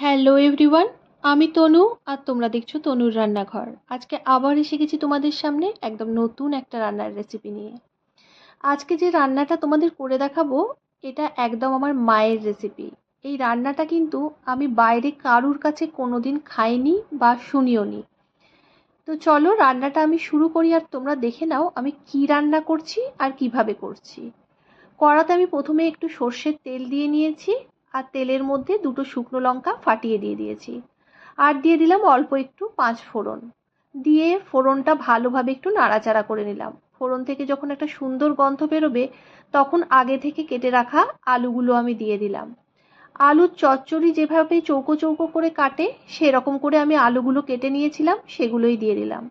Hello everyone আমি তনু আর তোমরা দেখছ তনুর রান্নাঘর। আজকে আবার এসে গেছি তোমাদের সামনে একদম নতুন একটা রান্নার রেসিপি নিয়ে। আজকে যে রান্নাটা তোমাদের করে দেখাবো, এটা একদম আমার মায়ের রেসিপি এই রান্নাটা কিন্তু আমি বাইরে কারুর কাছে কোনোদিন খাইনি বা শুনিও নি তো চলো রান্নাটা আমি শুরু করি আর তোমরা দেখে নাও আমি কি রান্না করছি আর কীভাবে করছি। কড়াতে আমি প্রথমে একটু সর্ষের তেল দিয়ে নিয়েছি। আর তেলের মধ্যে দুটো শুকনো লঙ্কা ফাটিয়ে দিয়ে দিয়েছি। আর দিয়ে দিলাম অল্প একটু পাঁচ ফোড়ন। দিয়ে ফোড়নটা ভালোভাবে একটু নাড়াচাড়া করে নিলাম। ফোড়ন থেকে যখন একটা সুন্দর গন্ধ বেরোবে, তখন আগে থেকে কেটে রাখা আলুগুলো আমি দিয়ে দিলাম। আলুর চচ্চড়ি যেভাবে চৌকো চৌকো করে কাটে, সেরকম করে আমি আলুগুলো কেটে নিয়েছিলাম, সেগুলোই দিয়ে দিলাম।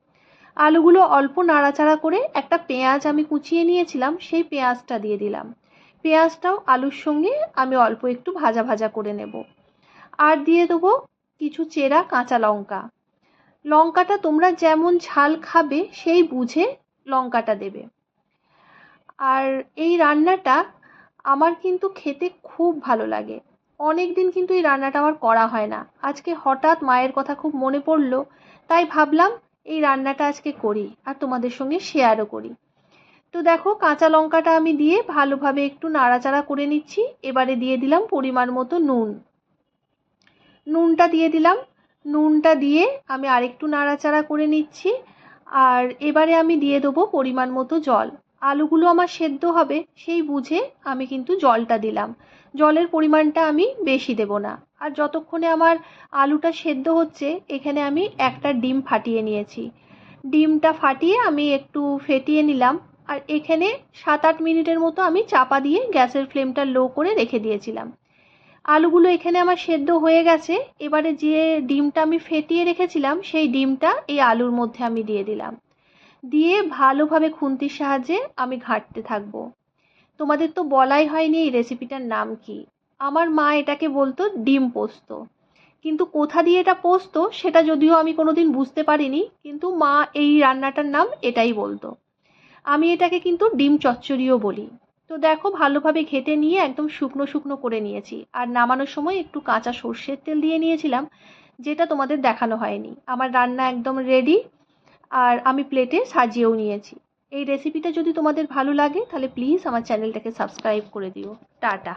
আলুগুলো অল্প নাড়াচাড়া করে একটা পেঁয়াজ আমি কুচিয়ে নিয়েছিলাম, সেই পেঁয়াজটা দিয়ে দিলাম। পেঁয়াজটাও আলুর সঙ্গে আমি অল্প একটু ভাজা ভাজা করে নেব। আর দিয়ে দেবো কিছু চেরা কাঁচা লঙ্কা। লঙ্কাটা তোমরা যেমন ঝাল খাবে, সেই বুঝে লঙ্কাটা দেবে। আর এই রান্নাটা আমার কিন্তু খেতে খুব ভালো লাগে। অনেক দিন কিন্তু এই রান্নাটা আমার করা হয় না। আজকে হঠাৎ মায়ের কথা খুব মনে পড়ল, তাই ভাবলাম এই রান্নাটা আজকে করি আর তোমাদের সঙ্গে শেয়ারও করি। তো দেখো, কাঁচা লঙ্কাটা আমি দিয়ে ভালোভাবে একটু নাড়াচাড়া করে নিচ্ছি। এবারে দিয়ে দিলাম পরিমাণ মতো নুন। নুনটা দিয়ে দিলাম। নুনটা দিয়ে আমি আরেকটু নাড়াচাড়া করে নিচ্ছি। আর এবারে আমি দিয়ে দেবো পরিমাণ মতো জল। আলুগুলো আমার সেদ্ধ হবে, সেই বুঝে আমি কিন্তু জলটা দিলাম। জলের পরিমাণটা আমি বেশি দেব না। আর যতক্ষণে আমার আলুটা সেদ্ধ হচ্ছে, এখানে আমি একটা ডিম ফাটিয়ে নিয়েছি। ডিমটা ফাটিয়ে আমি একটু ফেটিয়ে নিলাম। আর এখানে সাত আট মিনিটের মতো আমি চাপা দিয়ে গ্যাসের ফ্লেমটা লো করে রেখে দিয়েছিলাম। আলুগুলো এখানে আমার সেদ্ধ হয়ে গেছে। এবারে যে ডিমটা আমি ফেটিয়ে রেখেছিলাম, সেই ডিমটা এই আলুর মধ্যে আমি দিয়ে দিলাম। দিয়ে ভালোভাবে খুন্তির সাহায্যে আমি ঘাঁটতে থাকব। তোমাদের তো বলাই হয়নি এই রেসিপিটার নাম কি। আমার মা এটাকে বলতো ডিম পোস্ত। কিন্তু কোথা দিয়ে এটা পোস্ত, সেটা যদিও আমি কোনোদিন বুঝতে পারিনি, কিন্তু মা এই রান্নাটার নাম এটাই বলতো। আমি এটাকে কিন্তু ডিম চচ্চড়িও বলি। তো দেখো, ভালোভাবে ঘেটে নিয়ে একদম শুকনো শুকনো করে নিয়েছি। আর নামানোর সময় একটু কাঁচা সর্ষের তেল দিয়ে নিয়েছিলাম, যেটা তোমাদের দেখানো হয়নি। আমার রান্না একদম রেডি আর আমি প্লেটে সাজিয়েও নিয়েছি। এই রেসিপিটা যদি তোমাদের ভালো লাগে, তাহলে প্লিজ আমার চ্যানেলটাকে সাবস্ক্রাইব করে দিও। টাটা।